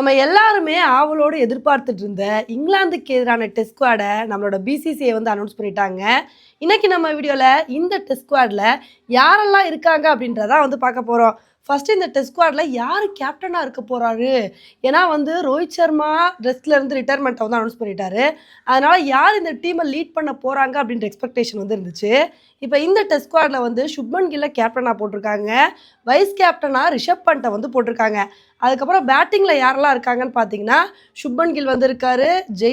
நம்ம எல்லாருமே ஆவலோடு எதிர்பார்த்துட்டு இருந்த இங்கிலாந்துக்கு எதிரான டெஸ்ட் ஸ்குவாடை நம்மளோட பிசிசிஐ வந்து அனௌன்ஸ் பண்ணிட்டாங்க. இன்னைக்கு நம்ம வீடியோவில் இந்த டெஸ்ட் ஸ்குவாடில் யாரெல்லாம் இருக்காங்க அப்படின்றதான் வந்து பார்க்க போகிறோம் ஃபஸ்ட்டு இந்த டெஸ்ட் ஸ்குவாடில் யார் கேப்டனாக இருக்க போகிறாரு ஏன்னா வந்து ரோஹித் சர்மா ரெஸ்ட்லேருந்து ரிட்டையர்மெண்ட்டை வந்து அனௌன்ஸ் பண்ணிட்டாரு. அதனால் யார் இந்த டீமை லீட் பண்ண போகிறாங்க அப்படின்ற எக்ஸ்பெக்டேஷன் வந்து இருந்துச்சு. இப்போ இந்த டெஸ்ட் ஸ்குவாடில் வந்து சுப்மன் கில்லை கேப்டனாக போட்டிருக்காங்க. வைஸ் கேப்டனாக ரிஷப் பண்ட்டை வந்து போட்டிருக்காங்க. அதுக்கப்புறம் பேட்டிங்கில் யாரெல்லாம் இருக்காங்கன்னு பார்த்தீங்கன்னா சுப்மன் கில் வந்து இருக்காரு கே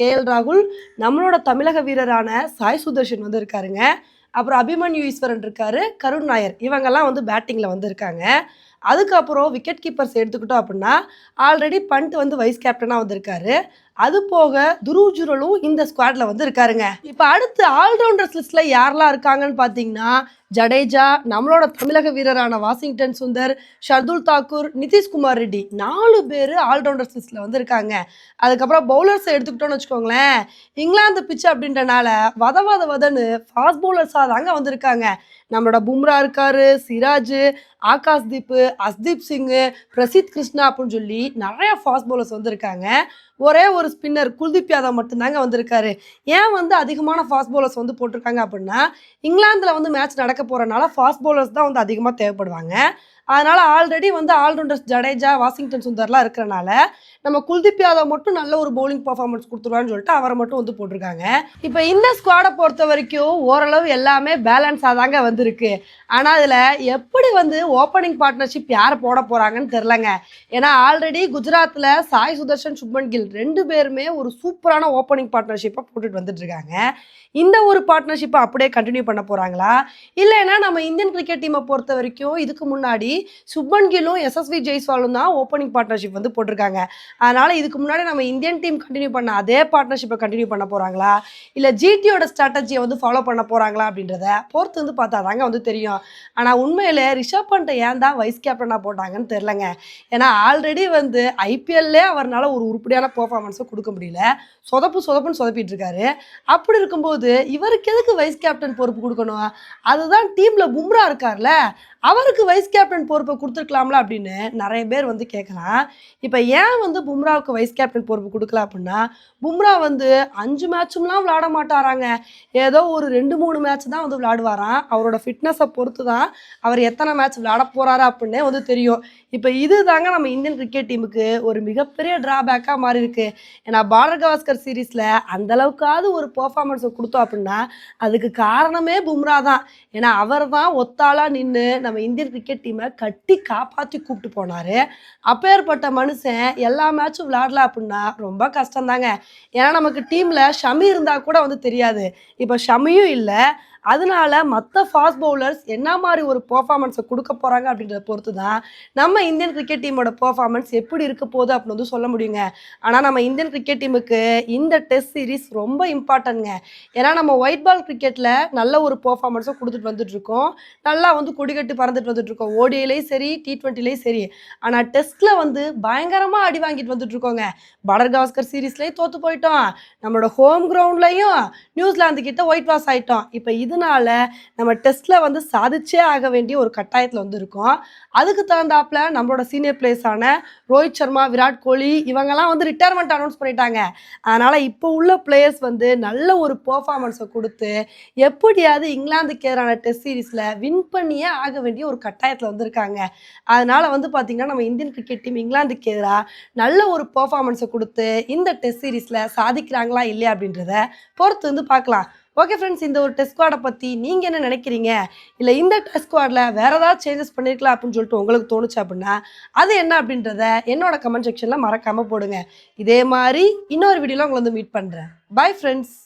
கேஎல் ராகுல் நம்மளோட தமிழக வீரரான சாய் சுதர்ஷன் வந்து இருக்காருங்க. அப்புறம் அபிமன்யு ஈஸ்வரன் இருக்காரு கருண் நாயர். இவங்கெல்லாம் வந்து பேட்டிங்கில் வந்திருக்காங்க. அதுக்கப்புறம் விக்கெட் கீப்பர்ஸ் எடுத்துக்கிட்டோம் அப்படின்னா ஆல்ரெடி பண்ட் வந்து வைஸ் கேப்டனாக வந்திருக்காரு. அது போக துருவ் ஜுரலும் இந்த ஸ்குவாட்ல வந்து இருக்காருங்க இப்போ அடுத்து ஆல்ரவுண்டர்ஸ் லிஸ்ட்ல யாரெல்லாம் இருக்காங்கன்னு பார்த்தீங்கன்னா ஜடேஜா நம்மளோட தமிழக வீரரான வாஷிங்டன் சுந்தர் ஷர்துல் தாக்கூர் நிதிஷ்குமார் ரெட்டி. நாலு பேர் ஆல்ரவுண்டர்ஸ் லிஸ்ட்ல வந்து இருக்காங்க அதுக்கப்புறம் பவுலர்ஸ் எடுத்துக்கிட்டோம்னு வச்சுக்கோங்களேன். இங்கிலாந்து பிச்சு அப்படின்றனால வத வத வதன்னு ஃபாஸ்ட் பவுலர்ஸாக தாங்க வந்திருக்காங்க. நம்மளோட பும்ரா இருக்காரு சிராஜ் ஆகாஷ் தீப்பு அஸ்தீப் சிங்கு பிரசித் கிருஷ்ணா அப்படின்னு சொல்லி நிறைய ஃபாஸ்ட் பவுலர்ஸ் வந்திருக்காங்க. ஒரே ஒரு ஸ்பின்னர் குல்தீப் யாதவ் மட்டும்தாங்க வந்திருக்காரு. ஏன் வந்து அதிகமான ஃபாஸ்ட் பவுலர்ஸ் வந்து போட்டிருக்காங்க அப்படின்னா இங்கிலாந்தில் வந்து மேட்ச் நடக்க போகிறனால ஃபாஸ்ட் பவுலர்ஸ் தான் வந்து அதிகமாக தேவைப்படுவாங்க. அதனால் ஆல்ரெடி வந்து ஆல்ரவுண்டர்ஸ் ஜடேஜா வாஷிங்டன் சுந்தர்லாம் இருக்கிறனால நம்ம குல்தீப் யாதவ் மட்டும் நல்ல ஒரு பவுலிங் பர்ஃபார்மன்ஸ் கொடுத்துருவான்னு சொல்லிட்டு அவரை மட்டும் வந்து போட்டிருக்காங்க. இப்போ இந்த ஸ்குவாடை பொறுத்த வரைக்கும் ஓரளவு எல்லாமே பேலன்ஸாக தாங்க வந்திருக்கு. ஆனால் அதில் எப்படி வந்து ஓப்பனிங் பார்ட்னர்ஷிப் யார் போட போகிறாங்கன்னு தெரிலங்க ஏன்னா ஆல்ரெடி குஜராத்தில் சாய் சுதர்ஷன் சுப்மன் கில் ரெண்டு பேருமே ஒரு சூப்பரான ஓப்பனிங் பார்ட்னர்ஷிப்பை போட்டுட்டு வந்துட்டுருக்காங்க இந்த ஒரு பார்ட்னர்ஷிப்பை அப்படியே கண்டினியூ பண்ண போகிறாங்களா இல்லைன்னா நம்ம இந்தியன் கிரிக்கெட் டீமை பொறுத்த வரைக்கும் இதுக்கு முன்னாடி சுப்மன் கில்லும் எஸ்எஸ்வி ஜெய்ஸ்வாலும் தான் ஓப்பனிங் பார்ட்னர்ஷிப் வந்து போட்டிருக்காங்க. அதனால் இதுக்கு முன்னாடி நம்ம இந்தியன் டீம் கண்டினியூ பண்ண அதே பார்ட்னர்ஷிப்பை கண்டினியூ பண்ண போகிறாங்களா இல்லை ஜிடியோட ஸ்ட்ராட்டஜியை வந்து ஃபாலோ பண்ண போகிறாங்களா அப்படின்றத பொறுத்து வந்து பார்த்தா தாங்க வந்து தெரியும். ஆனால் உண்மையில் ரிஷப் பண்ட்டை ஏன் தான் வைஸ் கேப்டனாக போட்டாங்கன்னு தெரிலங்க ஏன்னா ஆல்ரெடி வந்து ஐபிஎல்லே அவர்னால ஒரு உருப்படியான பர்ஃபார்மன்ஸை கொடுக்க முடியல. சொதப்பு சொதப்புன்னு சொதப்பிட்டு இருக்காரு. அப்படி இருக்கும்போது இவருக்கு எதுக்கு வைஸ் கேப்டன் பொறுப்பு கொடுக்கணும்? அதுதான் டீமில் பும்ரா இருக்கார்ல. அவருக்கு வைஸ் கேப்டன் பொறுப்பை கொடுத்துருக்கலாம்ல அப்படின்னு நிறைய பேர் வந்து கேட்கலாம் இப்போ ஏன் வந்து பும்ராவுக்கு வைஸ் கேப்டன் பொறுப்பு கொடுக்கல அப்படின்னா பும்ரா வந்து அஞ்சு மேட்சும்லாம் விளாட மாட்டாராங்க. ஏதோ ஒரு ரெண்டு மூணு மேட்ச் தான் வந்து விளாடுவாராம் அவரோட ஃபிட்னஸை பொறுத்து தான் அவர் எத்தனை மேட்ச் விளாட போகிறாரு அப்படின்னே வந்து தெரியும். இப்போ இது தாங்க நம்ம இந்தியன் கிரிக்கெட் டீமுக்கு ஒரு மிகப்பெரிய டிராபேக்காக மாறி இருக்கு. ஏன்னா பாலர் கவாஸ்கர் சீரீஸில் அந்தளவுக்காவது ஒரு பர்ஃபார்மன்ஸை கொடுத்தோம் அப்படின்னா அதுக்கு காரணமே பும்ரா தான். ஏன்னா அவர் தான் ஒத்தாளாக நின்று நம்ம இந்தியன் கிரிக்கெட் டீமை கட்டி காப்பாற்றி கூப்பிட்டு போனார். அப்பேற்பட்ட மனுஷன் எல்லா மேட்சும் விளாடலாம் அப்படின்னா ரொம்ப கஷ்டம்தாங்க. ஏன்னா நமக்கு டீமில் ஷமி இருந்தால் கூட வந்து தெரியாது. இப்போ ஷமியும் இல்லை. அதனால மற்ற ஃபாஸ்ட் பவுலர்ஸ் என்ன மாதிரி ஒரு பர்ஃபார்மன்ஸை கொடுக்க போகிறாங்க அப்படின்றத பொறுத்து தான் நம்ம இந்தியன் கிரிக்கெட் டீமோட பர்ஃபார்மன்ஸ் எப்படி இருக்க போகுது அப்படின்னு வந்து சொல்ல முடியுங்க. ஆனால் நம்ம இந்தியன் கிரிக்கெட் டீமுக்கு இந்த டெஸ்ட் சீரிஸ் ரொம்ப இம்பார்ட்டன்ட்ங்க ஏன்னா நம்ம ஒயிட் பால் கிரிக்கெட்டில் நல்ல ஒரு பர்ஃபார்மன்ஸை கொடுத்துட்டு வந்துட்டுருக்கோம் நல்லா வந்து கொடிக்கட்டு பறந்துட்டு வந்துட்டுருக்கோம் ஓடியிலையும் சரி டி ட்வெண்ட்டிலையும் சரி. ஆனால் டெஸ்ட்டில் வந்து பயங்கரமாக அடி வாங்கிட்டு வந்துட்டுருக்கோங்க படர் காஸ்கர் சீரீஸ்லேயும் தோற்று போயிட்டோம். நம்மளோட ஹோம் கிரவுண்ட்லையும் நியூசிலாந்து கிட்ட ஒயிட் வாஷ் ஆயிட்டோம். இப்போ இது இதனால நம்ம டெஸ்ட்டில் வந்து சாதிச்சே ஆக வேண்டிய ஒரு கட்டாயத்தில் வந்து இருக்கோம் அதுக்கு தகுந்தாப்புல நம்மளோட சீனியர் பிளேயர்ஸான ரோஹித் சர்மா விராட் கோலி இவங்கெல்லாம் வந்து ரிட்டையர்மெண்ட் அனௌன்ஸ் பண்ணிட்டாங்க. அதனால் இப்போ உள்ள பிளேயர்ஸ் வந்து நல்ல ஒரு பெர்ஃபார்மன்ஸை கொடுத்து எப்படியாவது இங்கிலாந்துக்கு எதிரான டெஸ்ட் சீரீஸில் வின் பண்ணியே ஆக வேண்டிய ஒரு கட்டாயத்தில் வந்திருக்காங்க. அதனால் வந்து பார்த்திங்கன்னா நம்ம இந்தியன் கிரிக்கெட் டீம் இங்கிலாந்துக்கு எதிராக நல்ல ஒரு பெர்ஃபார்மன்ஸை கொடுத்து இந்த டெஸ்ட் சீரீஸில் சாதிக்கிறாங்களா இல்லையா அப்படின்றத பொறுத்து வந்து பார்க்கலாம். ஓகே ஃப்ரெண்ட்ஸ் இந்த ஒரு டெஸ்ட் ஸ்குவாடை பற்றி நீங்கள் என்ன நினைக்கிறீங்க? இல்லை இந்த டெஸ்ட் ஸ்குவாடில் வேறு ஏதாவது சேஞ்சஸ் பண்ணியிருக்கலாம் அப்படின்னு சொல்லிட்டு உங்களுக்கு தோணுச்சு அப்படின்னா அது என்ன அப்படின்றத என்னோட கமெண்ட் செக்ஷனில் மறக்காமல் போடுங்க. இதே மாதிரி இன்னொரு வீடியோவில் உங்களை வந்து மீட் பண்ணுறேன் பை ஃப்ரெண்ட்ஸ்